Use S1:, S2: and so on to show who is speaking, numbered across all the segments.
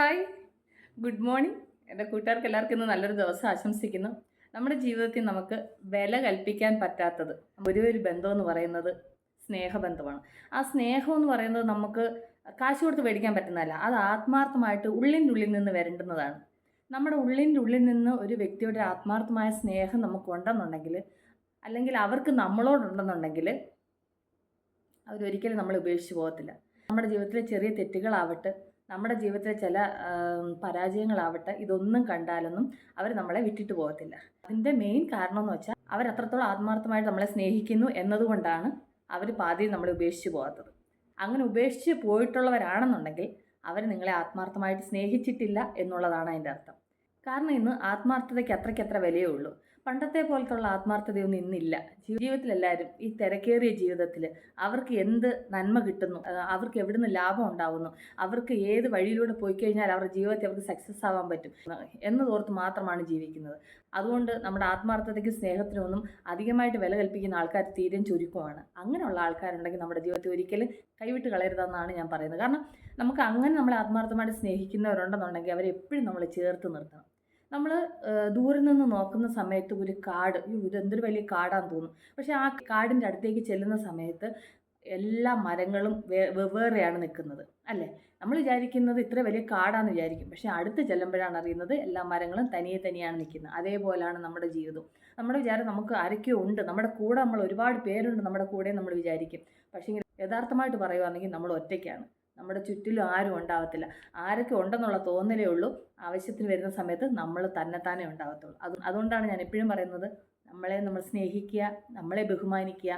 S1: Hi. Good morning. എന്റെ കൂട്ടുകാർക്ക് എല്ലാവർക്കും ഇന്ന് നല്ലൊരു ദിവസം ആശംസിക്കുന്നു. നമ്മുടെ ജീവിതത്തിൽ നമുക്ക് വില കൽപ്പിക്കാൻ പറ്റാത്തത് ഒരു ഒരു ബന്ധം എന്ന് പറയുന്നത് സ്നേഹബന്ധമാണ്. ആ സ്നേഹം എന്ന് പറയുന്നത് നമുക്ക് കാശ് കൊടുത്ത് മേടിക്കാൻ പറ്റുന്നതല്ല. അത് ആത്മാർത്ഥമായിട്ട് ഉള്ളിന്റെ ഉള്ളിൽ നിന്ന് വരേണ്ടുന്നതാണ്. നമ്മുടെ ഉള്ളിന്റെ ഉള്ളിൽ നിന്ന് ഒരു വ്യക്തിയുടെ ആത്മാർത്ഥമായ സ്നേഹം നമുക്കുണ്ടെന്നുണ്ടെങ്കിൽ അല്ലെങ്കിൽ അവർക്ക് നമ്മളോടുണ്ടെന്നുണ്ടെങ്കിൽ അവരൊരിക്കലും നമ്മളെ ഉപേക്ഷിച്ച് പോകത്തില്ല. നമ്മുടെ ജീവിതത്തിലെ ചെറിയ തെറ്റുകളാവട്ടെ നമ്മുടെ ജീവിതത്തിലെ ചില പരാജയങ്ങളാവട്ടെ ഇതൊന്നും കണ്ടാലൊന്നും അവർ നമ്മളെ വിട്ടിട്ട് പോകത്തില്ല. അതിന്റെ മെയിൻ കാരണം എന്ന് വെച്ചാൽ അവർ അത്രത്തോളം ആത്മാർത്ഥമായിട്ട് നമ്മളെ സ്നേഹിക്കുന്നു എന്നതുകൊണ്ടാണ് അവർ പാതിയിൽ നമ്മളെ ഉപേക്ഷിച്ച് പോകാത്തത്. അങ്ങനെ ഉപേക്ഷിച്ച് പോയിട്ടുള്ളവരാണെന്നുണ്ടെങ്കിൽ അവർ നിങ്ങളെ ആത്മാർത്ഥമായിട്ട് സ്നേഹിച്ചിട്ടില്ല എന്നുള്ളതാണ് അതിന്റെ അർത്ഥം. കാരണം ഇന്ന് ആത്മാർത്ഥതയ്ക്ക് അത്രയ്ക്കത്ര വിലയേ ഉള്ളൂ. പണ്ടത്തെ പോലത്തുള്ള ആത്മാർത്ഥതയൊന്നും ഇന്നില്ല. ജീവിതത്തിലെല്ലാവരും ഈ തിരക്കേറിയ ജീവിതത്തിൽ അവർക്ക് എന്ത് നന്മ കിട്ടുന്നു? അവർക്ക് എവിടുന്ന് ലാഭം ഉണ്ടാവുന്നു? അവർക്ക് ഏത് വഴിയിലൂടെ പോയി കഴിഞ്ഞാൽ അവരുടെ ജീവിതത്തിൽ അവർക്ക് സക്സസ് ആവാൻ പറ്റും? എന്നതോർത്ത് മാത്രമാണ് ജീവിക്കുന്നത്. അതുകൊണ്ട് നമ്മുടെ ആത്മാർത്ഥതയ്ക്കും സ്നേഹത്തിനൊന്നും അധികമായിട്ട് വില കൽപ്പിക്കുന്ന ആൾക്കാർ തീരെ ചുരുക്കമാണ്. അങ്ങനെയുള്ള ആൾക്കാരുണ്ടെങ്കിൽ നമ്മുടെ ജീവിതത്തിൽ ഒരിക്കലും കൈവിട്ട് കളയരുതെന്നാണ് ഞാൻ പറയുന്നത്. കാരണം നമുക്ക് അങ്ങനെ നമ്മളെ ആത്മാർത്ഥമായിട്ട് സ്നേഹിക്കുന്നവരുണ്ടെന്നുണ്ടെങ്കിൽ അവരെ എപ്പോഴും നമ്മൾ ചേർത്ത് നിർത്തണം. നമ്മൾ ദൂരെ നിന്ന് നോക്കുന്ന സമയത്ത് ഒരു കാട് അയ്യോ ഇതെന്തൊരു വലിയ കാടാന്ന് തോന്നും. പക്ഷേ ആ കാടിന്റെ അടുത്തേക്ക് ചെല്ലുന്ന സമയത്ത് എല്ലാ മരങ്ങളും വെവ്വേറെയാണ് നിൽക്കുന്നത് അല്ലേ? നമ്മൾ വിചാരിക്കുന്നത് ഇത്ര വലിയ കാടാന്ന് വിചാരിക്കും. പക്ഷേ അടുത്ത് ചെല്ലുമ്പോഴാണ് അറിയുന്നത് എല്ലാ മരങ്ങളും തനിയെ തനിയാണ് നിൽക്കുന്നത്. അതേപോലെയാണ് നമ്മുടെ ജീവിതം നമ്മുടെ വിചാരം നമുക്ക് ആരൊക്കെയോ ഉണ്ട്. നമ്മുടെ കൂടെ നമ്മൾ ഒരുപാട് പേരുണ്ട്. നമ്മുടെ കൂടെ നമ്മൾ വിചാരിക്കും. പക്ഷേ യഥാർത്ഥമായിട്ട് പറയുകയാണെങ്കിൽ നമ്മൾ ഒറ്റയ്ക്കാണ്. നമ്മുടെ ചുറ്റിലും ആരും ഉണ്ടാവത്തില്ല. ആരൊക്കെ ഉണ്ടെന്നുള്ള തോന്നലേ ഉള്ളൂ. ആവശ്യത്തിന് വരുന്ന സമയത്ത് നമ്മൾ തന്നെത്താനേ ഉണ്ടാവത്തുള്ളൂ. അത് അതുകൊണ്ടാണ് ഞാൻ എപ്പോഴും പറയുന്നത് നമ്മളെ നമ്മൾ സ്നേഹിക്കുക നമ്മളെ ബഹുമാനിക്കുക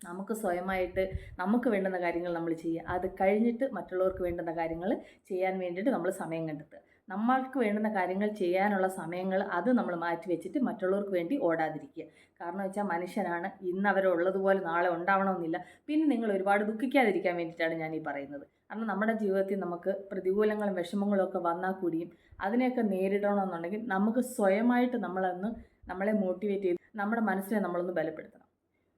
S1: നമുക്ക് സ്വയമായിട്ട് നമുക്ക് വേണ്ടുന്ന കാര്യങ്ങൾ നമ്മൾ ചെയ്യുക. അത് കഴിഞ്ഞിട്ട് മറ്റുള്ളവർക്ക് വേണ്ടുന്ന കാര്യങ്ങൾ ചെയ്യാൻ വേണ്ടിയിട്ട് നമ്മൾ സമയം കണ്ടെത്തുക. നമ്മൾക്ക് വേണ്ടുന്ന കാര്യങ്ങൾ ചെയ്യാനുള്ള സമയങ്ങൾ അത് നമ്മൾ മാറ്റി വെച്ചിട്ട് മറ്റുള്ളവർക്ക് വേണ്ടി ഓടാതിരിക്കുക. കാരണം വെച്ചാൽ മനുഷ്യനാണ്. ഇന്ന് അവരുള്ളതുപോലെ നാളെ ഉണ്ടാവണമെന്നില്ല. പിന്നെ നിങ്ങൾ ഒരുപാട് ദുഃഖിക്കാതിരിക്കാൻ വേണ്ടിയിട്ടാണ് ഞാൻ ഈ പറയുന്നത്. കാരണം നമ്മുടെ ജീവിതത്തിൽ നമുക്ക് പ്രതികൂലങ്ങളും വിഷമങ്ങളും ഒക്കെ വന്നാൽ കൂടിയും അതിനെയൊക്കെ നേരിടണമെന്നുണ്ടെങ്കിൽ നമുക്ക് സ്വയമായിട്ട് നമ്മളൊന്ന് നമ്മളെ മോട്ടിവേറ്റ് ചെയ്ത് നമ്മുടെ മനസ്സിനെ നമ്മളൊന്ന് ബലപ്പെടുത്തണം.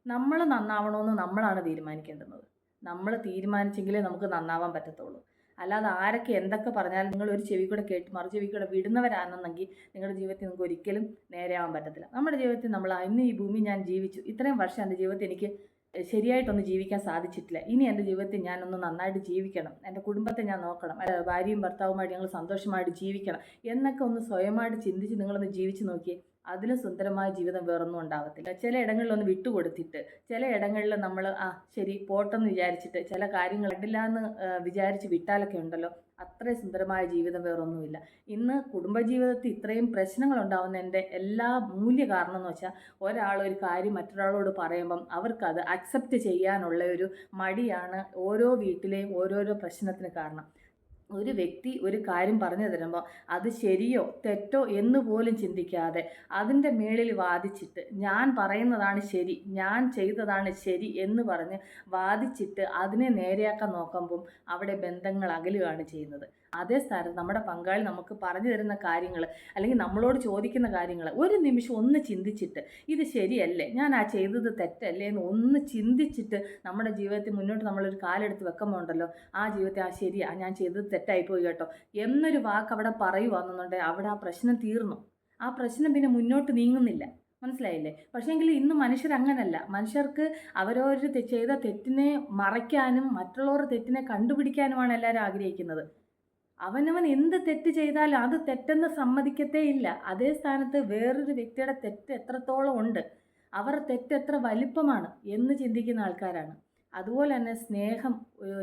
S1: നമ്മൾ നന്നാവണമെന്ന് നമ്മളാണ് തീരുമാനിക്കേണ്ടത് നമ്മൾ തീരുമാനിച്ചെങ്കിലേ നമുക്ക് നന്നാവാൻ പറ്റത്തുള്ളൂ. അല്ലാതെ ആരൊക്കെ എന്തൊക്കെ പറഞ്ഞാലും നിങ്ങൾ ഒരു ചെവി കൂടെ കേട്ട് മറു ചെവി കൂടെ വിടുന്നവരാണെന്നെങ്കിൽ നിങ്ങളുടെ ജീവിതത്തിൽ നിങ്ങൾക്ക് ഒരിക്കലും നേരെയാവാൻ പറ്റത്തില്ല. നമ്മുടെ ജീവിതത്തിൽ നമ്മൾ ഇന്ന് ഈ ഭൂമി ഞാൻ ജീവിച്ചു ഇത്രയും വർഷം എന്റെ ജീവിതത്തിൽ എനിക്ക് ശരിയായിട്ടൊന്ന് ജീവിക്കാൻ സാധിച്ചിട്ടില്ല. ഇനി എന്റെ ജീവിതത്തിൽ ഞാനൊന്ന് നന്നായിട്ട് ജീവിക്കണം. എന്റെ കുടുംബത്തെ ഞാൻ നോക്കണം. ഭാര്യയും ഭർത്താവുമായിട്ട് ഞങ്ങൾ സന്തോഷമായിട്ട് ജീവിക്കണം എന്നൊക്കെ ഒന്ന് സ്വയമായിട്ട് ചിന്തിച്ച് നിങ്ങളൊന്ന് ജീവിച്ച് നോക്കിയേ അതിലും സുന്ദരമായ ജീവിതം വേറൊന്നും ഉണ്ടാവത്തില്ല. ചില ഇടങ്ങളിലൊന്ന് വിട്ടുകൊടുത്തിട്ട് ചില ഇടങ്ങളിൽ നമ്മൾ ആ ശരി പോട്ടെന്ന് വിചാരിച്ചിട്ട് ചില കാര്യങ്ങൾ ഇടില്ല എന്ന് വിചാരിച്ച് വിട്ടാലൊക്കെ ഉണ്ടല്ലോ അത്രയും സുന്ദരമായ ജീവിതം വേറൊന്നുമില്ല. ഇന്ന് കുടുംബജീവിതത്തിൽ ഇത്രയും പ്രശ്നങ്ങൾ ഉണ്ടാവുന്നതിന്റെ എല്ലാ മൂല്യ കാരണം എന്ന് വെച്ചാൽ ഒരാൾ ഒരു കാര്യം മറ്റൊരാളോട് പറയുമ്പം അവർക്കത് അക്സെപ്റ്റ് ചെയ്യാനുള്ള ഒരു മടിയാണ് ഓരോ വീട്ടിലെയും ഓരോരോ പ്രശ്നത്തിന് കാരണം. ഒരു വ്യക്തി ഒരു കാര്യം പറഞ്ഞു തരുമ്പോൾ അത് ശരിയോ തെറ്റോ എന്ന് പോലും ചിന്തിക്കാതെ അതിന്റെ മേളിൽ വാദിച്ചിട്ട് ഞാൻ പറയുന്നതാണ് ശരി ഞാൻ ചെയ്തതാണ് ശരി എന്ന് പറഞ്ഞ് വാദിച്ചിട്ട് അതിനെ നേരെയാക്കാൻ നോക്കുമ്പം അവിടെ ബന്ധങ്ങൾ അകലുകയാണ് ചെയ്യുന്നത്. അതേ സ്ഥാനത്ത് നമ്മുടെ പങ്കാളി നമുക്ക് പറഞ്ഞു തരുന്ന കാര്യങ്ങൾ അല്ലെങ്കിൽ നമ്മളോട് ചോദിക്കുന്ന കാര്യങ്ങൾ ഒരു നിമിഷം ഒന്ന് ചിന്തിച്ചിട്ട് ഇത് ശരിയല്ലേ? ഞാൻ ആ ചെയ്തത് തെറ്റല്ലേ എന്ന് ഒന്ന് ചിന്തിച്ചിട്ട് നമ്മുടെ ജീവിതത്തിൽ മുന്നോട്ട് നമ്മളൊരു കാലെടുത്ത് വെക്കുമ്പോൾ ഉണ്ടല്ലോ ആ ജീവിതത്തിൽ ആ ശരിയാ ഞാൻ ചെയ്തത് തെറ്റായിപ്പോയി കേട്ടോ. എന്നൊരു വാക്ക് അവിടെ പറയുവാണെന്നുണ്ടെങ്കിൽ അവിടെ ആ പ്രശ്നം തീർന്നു. ആ പ്രശ്നം പിന്നെ മുന്നോട്ട് നീങ്ങുന്നില്ല. മനസ്സിലായില്ലേ? പക്ഷേങ്കിൽ ഇന്ന് മനുഷ്യർ അങ്ങനല്ല. മനുഷ്യർക്ക് അവരവർ ചെയ്ത തെറ്റിനെ മറയ്ക്കാനും മറ്റുള്ളവരുടെ തെറ്റിനെ കണ്ടുപിടിക്കാനുമാണ് എല്ലാവരും ആഗ്രഹിക്കുന്നത്. അവനവൻ എന്ത് തെറ്റ് ചെയ്താലും അത് തെറ്റെന്ന് സമ്മതിക്കത്തേ ഇല്ല അതേ സ്ഥാനത്ത് വേറൊരു വ്യക്തിയുടെ തെറ്റ് എത്രത്തോളം ഉണ്ട് അവർ തെറ്റ് എത്ര വലിപ്പമാണ് എന്ന് ചിന്തിക്കുന്ന ആൾക്കാരാണ്. അതുപോലെ തന്നെ സ്നേഹം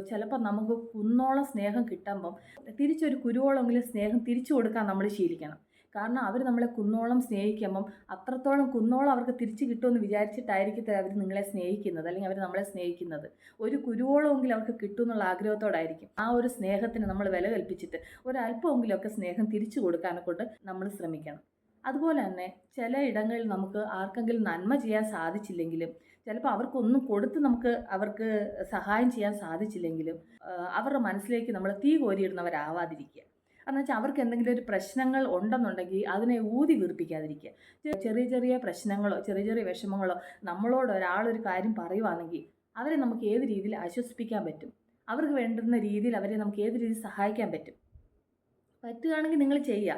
S1: ചിലപ്പോൾ നമുക്ക് കുന്നോളം സ്നേഹം കിട്ടുമ്പം തിരിച്ചൊരു കുരുവോളമെങ്കിലും സ്നേഹം തിരിച്ചു കൊടുക്കാൻ നമ്മൾ ശീലിക്കണം. കാരണം അവർ നമ്മളെ കുന്നോളം സ്നേഹിക്കുമ്പം അത്രത്തോളം കുന്നോളം അവർക്ക് തിരിച്ചു കിട്ടുമെന്ന് വിചാരിച്ചിട്ടായിരിക്കത്തില്ല അവർ നിങ്ങളെ സ്നേഹിക്കുന്നത് അല്ലെങ്കിൽ അവർ നമ്മളെ സ്നേഹിക്കുന്നത്. ഒരു കുരുവോളമെങ്കിലും അവർക്ക് കിട്ടും എന്നുള്ള ആഗ്രഹത്തോടായിരിക്കും. ആ ഒരു സ്നേഹത്തിന് നമ്മൾ വില കൽപ്പിച്ചിട്ട് ഒരല്പമെങ്കിലും ഒക്കെ സ്നേഹം തിരിച്ചു കൊടുക്കാനെ കൊണ്ട് നമ്മൾ ശ്രമിക്കണം. അതുപോലെ തന്നെ ചില ഇടങ്ങളിൽ നമുക്ക് ആർക്കെങ്കിലും നന്മ ചെയ്യാൻ സാധിച്ചില്ലെങ്കിലും ചിലപ്പോൾ അവർക്കൊന്നും കൊടുത്ത് നമുക്ക് അവർക്ക് സഹായം ചെയ്യാൻ സാധിച്ചില്ലെങ്കിലും അവരുടെ മനസ്സിലേക്ക് നമ്മൾ തീ കോരിയിടുന്നവരാവാതിരിക്കുക. എന്ന് വെച്ചാൽ അവർക്ക് എന്തെങ്കിലും ഒരു പ്രശ്നങ്ങൾ ഉണ്ടെന്നുണ്ടെങ്കിൽ അതിനെ ഊതി വീർപ്പിക്കാതിരിക്കുക ചെറിയ ചെറിയ പ്രശ്നങ്ങളോ ചെറിയ ചെറിയ വിഷമങ്ങളോ നമ്മളോട് ഒരാളൊരു കാര്യം പറയുവാണെങ്കിൽ അവരെ നമുക്ക് ഏത് രീതിയിൽ ആശ്വസിപ്പിക്കാൻ പറ്റും? അവർക്ക് വേണ്ടുന്ന രീതിയിൽ അവരെ നമുക്ക് ഏത് രീതിയിൽ സഹായിക്കാൻ പറ്റും? പറ്റുകയാണെങ്കിൽ നിങ്ങൾ ചെയ്യുക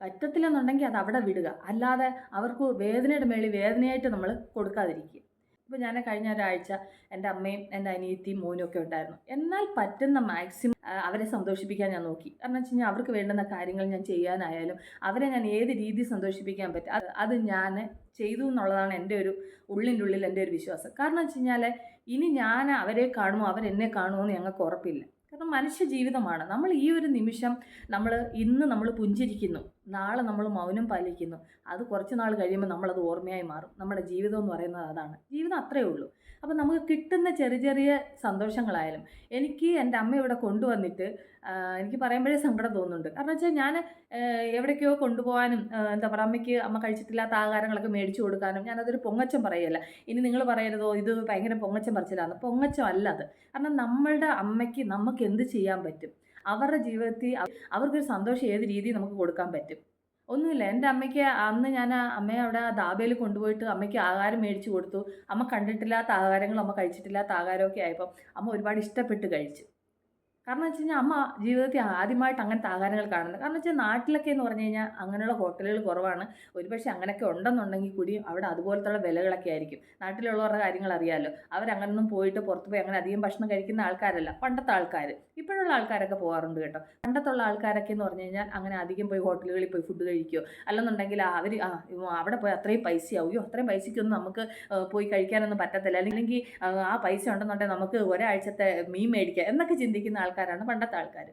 S1: പറ്റത്തില്ലെന്നുണ്ടെങ്കിൽ അത് അവിടെ വിടുക. അല്ലാതെ അവർക്ക് വേദനയുടെ മേളിൽ വേദനയായിട്ട് നമ്മൾ കൊടുക്കാതിരിക്കുക. ഇപ്പോൾ ഞാൻ കഴിഞ്ഞ ഒരാഴ്ച എന്റെ അമ്മയും എന്റെ അനിയത്തിയും മോനും ഒക്കെ ഉണ്ടായിരുന്നു. എന്നാൽ പറ്റുന്ന മാക്സിമം അവരെ സന്തോഷിപ്പിക്കാൻ ഞാൻ നോക്കി. കാരണം വെച്ച് കഴിഞ്ഞാൽ അവർക്ക് വേണ്ടുന്ന കാര്യങ്ങൾ ഞാൻ ചെയ്യാനായാലും അവരെ ഞാൻ ഏത് രീതി സന്തോഷിപ്പിക്കാൻ പറ്റും അത് ഞാൻ ചെയ്തു എന്നുള്ളതാണ് എന്റെ ഒരു ഉള്ളിന്റെ ഉള്ളിൽ എന്റെ ഒരു വിശ്വാസം. കാരണം വെച്ച് കഴിഞ്ഞാൽ ഇനി ഞാൻ അവരെ കാണുമോ അവരെന്നെ കാണുമോ എന്ന് ഞങ്ങൾക്ക് ഉറപ്പില്ല. കാരണം മനുഷ്യ ജീവിതമാണ്. നമ്മൾ ഈ ഒരു നിമിഷം നമ്മൾ ഇന്ന് നമ്മൾ പുഞ്ചിരിക്കുന്നു. നാളെ നമ്മൾ മൗനം പാലിക്കുന്നു. അത് കുറച്ച് നാൾ കഴിയുമ്പോൾ നമ്മളത് ഓർമ്മയായി മാറും. നമ്മുടെ ജീവിതം എന്ന് പറയുന്നത് അതാണ്. ജീവിതം അത്രയേ ഉള്ളൂ. അപ്പോൾ നമുക്ക് കിട്ടുന്ന ചെറിയ ചെറിയ സന്തോഷങ്ങളായാലും എനിക്ക് എന്റെ അമ്മ ഇവിടെ കൊണ്ടുവന്നിട്ട് എനിക്ക് പറയുമ്പോഴേ സങ്കടം തോന്നുന്നുണ്ട്. കാരണം വെച്ചാൽ ഞാൻ എവിടേക്കോ കൊണ്ടുപോകാനും എന്താ പറയുക അമ്മയ്ക്ക് അമ്മ കഴിച്ചിട്ടില്ലാത്ത ആഹാരങ്ങളൊക്കെ മേടിച്ചു കൊടുക്കാനും ഞാനതൊരു പൊങ്ങച്ചം പറയല്ല. ഇനി നിങ്ങൾ പറയരുതോ ഇത് ഭയങ്കര പൊങ്ങച്ചം പറിച്ചിലാണ്. പൊങ്ങച്ചം അല്ല അത്. കാരണം നമ്മളുടെ അമ്മയ്ക്ക് നമുക്ക് എന്ത് ചെയ്യാൻ പറ്റും? അവരുടെ ജീവിതത്തിൽ അവർക്ക് അവർക്കൊരു സന്തോഷം ഏത് രീതിയിൽ നമുക്ക് കൊടുക്കാൻ പറ്റും. ഒന്നുമില്ല എന്റെ അമ്മയ്ക്ക് അന്ന് ഞാൻ അമ്മയെ അവിടെ ദാബയിൽ കൊണ്ടുപോയിട്ട് അമ്മയ്ക്ക് ആഹാരം മേടിച്ചു കൊടുത്തു. അമ്മ കണ്ടിട്ടില്ലാത്ത ആഹാരങ്ങളും അമ്മ കഴിച്ചിട്ടില്ലാത്ത ആഹാരമൊക്കെ ആയപ്പോൾ അമ്മ ഒരുപാട് ഇഷ്ടപ്പെട്ട് കഴിച്ചു. കാരണം വെച്ച് കഴിഞ്ഞാൽ അമ്മ ജീവിതത്തിൽ ആദ്യമായിട്ട് അങ്ങനത്തെ ആഹാരങ്ങൾ കാണുന്നത്. കാരണം വെച്ചാൽ നാട്ടിലൊക്കെ എന്ന് പറഞ്ഞു കഴിഞ്ഞാൽ അങ്ങനെയുള്ള ഹോട്ടലുകൾ കുറവാണ്. ഒരുപക്ഷെ അങ്ങനെയൊക്കെ ഉണ്ടെന്നുണ്ടെങ്കിൽ കൂടി അവിടെ അതുപോലത്തുള്ള വിലകളൊക്കെ ആയിരിക്കും. നാട്ടിലുള്ളവരുടെ കാര്യങ്ങൾ അറിയാമല്ലോ അവരങ്ങനൊന്നും പോയിട്ട് പുറത്ത് പോയി അങ്ങനെ അധികം ഭക്ഷണം കഴിക്കുന്ന ആൾക്കാരല്ല. പണ്ടത്തെ ആൾക്കാർ ഇപ്പോഴുള്ള ആൾക്കാരൊക്കെ പോകാറുണ്ട് കേട്ടോ. പണ്ടത്തുള്ള ആൾക്കാരൊക്കെ എന്ന് പറഞ്ഞു കഴിഞ്ഞാൽ അങ്ങനെ അധികം പോയി ഹോട്ടലുകളിൽ പോയി ഫുഡ് കഴിക്കുകയോ അല്ലെന്നുണ്ടെങ്കിൽ അവർ അവിടെ പോയി അത്രയും പൈസ ആവുകയോ അത്രയും പൈസയ്ക്കൊന്നും നമുക്ക് പോയി കഴിക്കാനൊന്നും പറ്റത്തില്ല. അല്ലെങ്കിൽ ആ, പൈസ ഉണ്ടെന്നുണ്ടെങ്കിൽ നമുക്ക് ഒരാഴ്ചത്തെ മീൻ മേടിക്കാം എന്നൊക്കെ ചിന്തിക്കുന്ന ആൾക്കാരാണ് പണ്ടത്തെ ആൾക്കാർ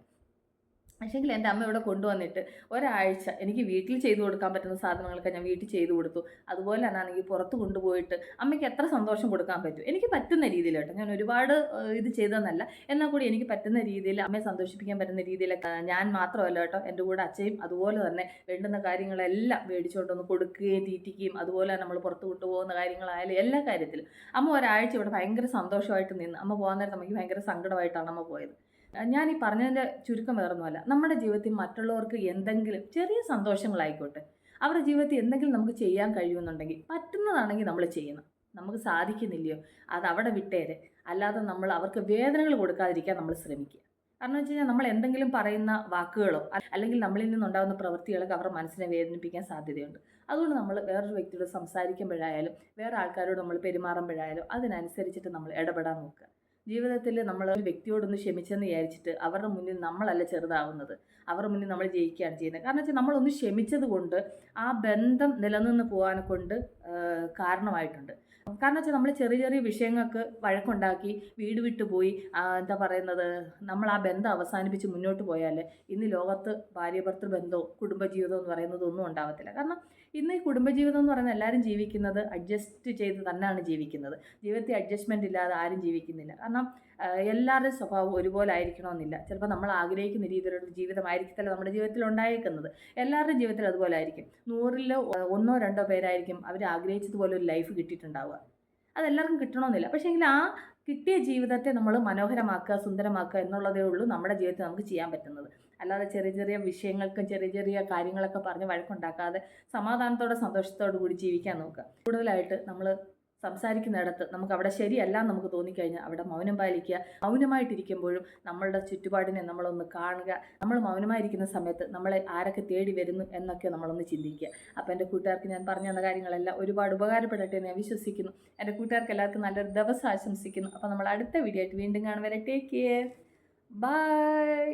S1: പക്ഷേങ്കിൽ എന്റെ അമ്മ ഇവിടെ കൊണ്ടുവന്നിട്ട് ഒരാഴ്ച എനിക്ക് വീട്ടിൽ ചെയ്തു കൊടുക്കാൻ പറ്റുന്ന സാധനങ്ങളൊക്കെ ഞാൻ വീട്ടിൽ ചെയ്തു കൊടുത്തു. അതുപോലെ തന്നെ ആണെങ്കിൽ പുറത്ത് കൊണ്ടുപോയിട്ട് അമ്മയ്ക്ക് എത്ര സന്തോഷം കൊടുക്കാൻ പറ്റും? എനിക്ക് പറ്റുന്ന രീതിയിൽ കേട്ടോ ഞാൻ ഒരുപാട് ഇത് ചെയ്തതെന്നല്ല. എന്നാൽ കൂടി എനിക്ക് പറ്റുന്ന രീതിയിൽ അമ്മയെ സന്തോഷിപ്പിക്കാൻ പറ്റുന്ന രീതിയിലൊക്കെ ഞാൻ മാത്രമല്ല കേട്ടോ. എന്റെ കൂടെ അച്ഛയും അതുപോലെ തന്നെ വേണ്ടുന്ന കാര്യങ്ങളെല്ലാം മേടിച്ചുകൊണ്ടൊന്ന് കൊടുക്കുകയും തീറ്റിക്കുകയും അതുപോലെ നമ്മൾ പുറത്ത് കൊണ്ടുപോകുന്ന കാര്യങ്ങളായാലും എല്ലാ കാര്യത്തിലും. അമ്മ ഒരാഴ്ച ഇവിടെ ഭയങ്കര സന്തോഷമായിട്ട് നിന്ന് അമ്മ പോകാൻ നേരത്ത് അമ്മയ്ക്ക് ഭയങ്കര സങ്കടമായിട്ടാണ് അമ്മ പോയത്. ഞാൻ ഈ പറഞ്ഞതിന്റെ ചുരുക്കം വേറൊന്നുമല്ല. നമ്മുടെ ജീവിതത്തിൽ മറ്റുള്ളവർക്ക് എന്തെങ്കിലും ചെറിയ സന്തോഷങ്ങളായിക്കോട്ടെ. അവരുടെ ജീവിതത്തിൽ എന്തെങ്കിലും നമുക്ക് ചെയ്യാൻ കഴിയുമെന്നുണ്ടെങ്കിൽ പറ്റുന്നതാണെങ്കിൽ നമ്മൾ ചെയ്യണം. നമുക്ക് സാധിക്കുന്നില്ലയോ? അത് അവിടെ വിട്ടേരെ. അല്ലാതെ നമ്മൾ അവർക്ക് വേദനകൾ കൊടുക്കാതിരിക്കാൻ നമ്മൾ ശ്രമിക്കുക. കാരണം വെച്ച് കഴിഞ്ഞാൽ നമ്മൾ എന്തെങ്കിലും പറയുന്ന വാക്കുകളോ അല്ലെങ്കിൽ നമ്മളിൽ നിന്നുണ്ടാകുന്ന പ്രവൃത്തികളൊക്കെ അവരുടെ മനസ്സിനെ വേദനിപ്പിക്കാൻ സാധ്യതയുണ്ട്. അതുകൊണ്ട് നമ്മൾ വേറൊരു വ്യക്തിയോട് സംസാരിക്കുമ്പോഴായാലും വേറെ ആൾക്കാരോട് നമ്മൾ പെരുമാറുമ്പോഴായാലും അതിനനുസരിച്ചിട്ട് നമ്മൾ ഇടപെടാൻ നോക്കുക. ജീവിതത്തിൽ നമ്മൾ ഒരു വ്യക്തിയോടൊന്ന് ക്ഷമിച്ചെന്ന് വിചാരിച്ചിട്ട് അവരുടെ മുന്നിൽ നമ്മളല്ല ചെറുതാവുന്നത്. അവരുടെ മുന്നിൽ നമ്മൾ ജയിക്കുകയാണ് ചെയ്യുന്നത്. കാരണം വെച്ചാൽ നമ്മളൊന്ന് ക്ഷമിച്ചത് കൊണ്ട് ആ ബന്ധം നിലനിന്ന് പോകാനെ കൊണ്ട് കാരണമായിട്ടുണ്ട്. കാരണം വെച്ചാൽ നമ്മൾ ചെറിയ ചെറിയ വിഷയങ്ങൾക്ക് വഴക്കുണ്ടാക്കി വീട് വിട്ടു പോയി എന്താ പറയുന്നത് നമ്മൾ ആ ബന്ധം അവസാനിപ്പിച്ച് മുന്നോട്ട് പോയാൽ ഇന്ന് ലോകത്ത് ഭാര്യ ഭർത്തൃ ബന്ധവും കുടുംബജീവിതമോ എന്ന് പറയുന്നത് ഒന്നും ഉണ്ടാവത്തില്ല. കാരണം ഇന്ന് ഈ കുടുംബജീവിതം എന്ന് പറയുന്നത് എല്ലാവരും ജീവിക്കുന്നത് അഡ്ജസ്റ്റ് ചെയ്ത് തന്നെയാണ് ജീവിക്കുന്നത്. ജീവിതത്തിൽ അഡ്ജസ്റ്റ്മെന്റ് ഇല്ലാതെ ആരും ജീവിക്കുന്നില്ല. കാരണം എല്ലാവരുടെയും സ്വഭാവം ഒരുപോലെ ആയിരിക്കണമെന്നില്ല. ചിലപ്പോൾ നമ്മൾ ആഗ്രഹിക്കുന്ന രീതിയിലുള്ള ജീവിതമായിരിക്കത്തില്ല നമ്മുടെ ജീവിതത്തിൽ ഉണ്ടായേക്കുന്നത്. എല്ലാവരുടെയും ജീവിതത്തിൽ അതുപോലെ ആയിരിക്കും. നൂറിലോ ഒന്നോ രണ്ടോ പേരായിരിക്കും അവർ ആഗ്രഹിച്ചതുപോലെ ഒരു ലൈഫ് കിട്ടിയിട്ടുണ്ടാവുക. അതെല്ലാവർക്കും കിട്ടണമെന്നില്ല. പക്ഷേ എങ്കിൽ ആ കിട്ടിയ ജീവിതത്തെ നമ്മൾ മനോഹരമാക്കുക സുന്ദരമാക്കുക എന്നുള്ളതേ ഉള്ളൂ നമ്മുടെ ജീവിതത്തിൽ നമുക്ക് ചെയ്യാൻ പറ്റുന്നത്. അല്ലാതെ ചെറിയ ചെറിയ വിഷയങ്ങൾക്കും ചെറിയ ചെറിയ കാര്യങ്ങളൊക്കെ പറഞ്ഞ് വഴക്കുണ്ടാക്കാതെ സമാധാനത്തോടെ സന്തോഷത്തോടു കൂടി ജീവിക്കാൻ നോക്കുക. കൂടുതലായിട്ട് നമ്മൾ സംസാരിക്കുന്നിടത്ത് നമുക്ക് അവിടെ ശരിയല്ല നമുക്ക് തോന്നിക്കഴിഞ്ഞാൽ അവിടെ മൗനം പാലിക്കുക മൗനമായിട്ടിരിക്കുമ്പോഴും നമ്മളുടെ ചുറ്റുപാടിനെ നമ്മളൊന്ന് കാണുക. നമ്മൾ മൗനമായിരിക്കുന്ന സമയത്ത് നമ്മളെ ആരൊക്കെ തേടി വരുന്നു എന്നൊക്കെ നമ്മളൊന്ന് ചിന്തിക്കുക. അപ്പോൾ എന്റെ കൂട്ടുകാർക്ക് ഞാൻ പറഞ്ഞു തന്ന കാര്യങ്ങളെല്ലാം ഒരുപാട് ഉപകാരപ്പെടട്ടെ എന്ന് ഞാൻ വിശ്വസിക്കുന്നു. എന്റെ കൂട്ടുകാർക്ക് എല്ലാവർക്കും നല്ലൊരു ദിവസം ആശംസിക്കുന്നു. അപ്പോൾ നമ്മൾ അടുത്ത വീഡിയോ ആയിട്ട് വീണ്ടും കാണുവരെ ടേക്ക് കെയർ ബൈ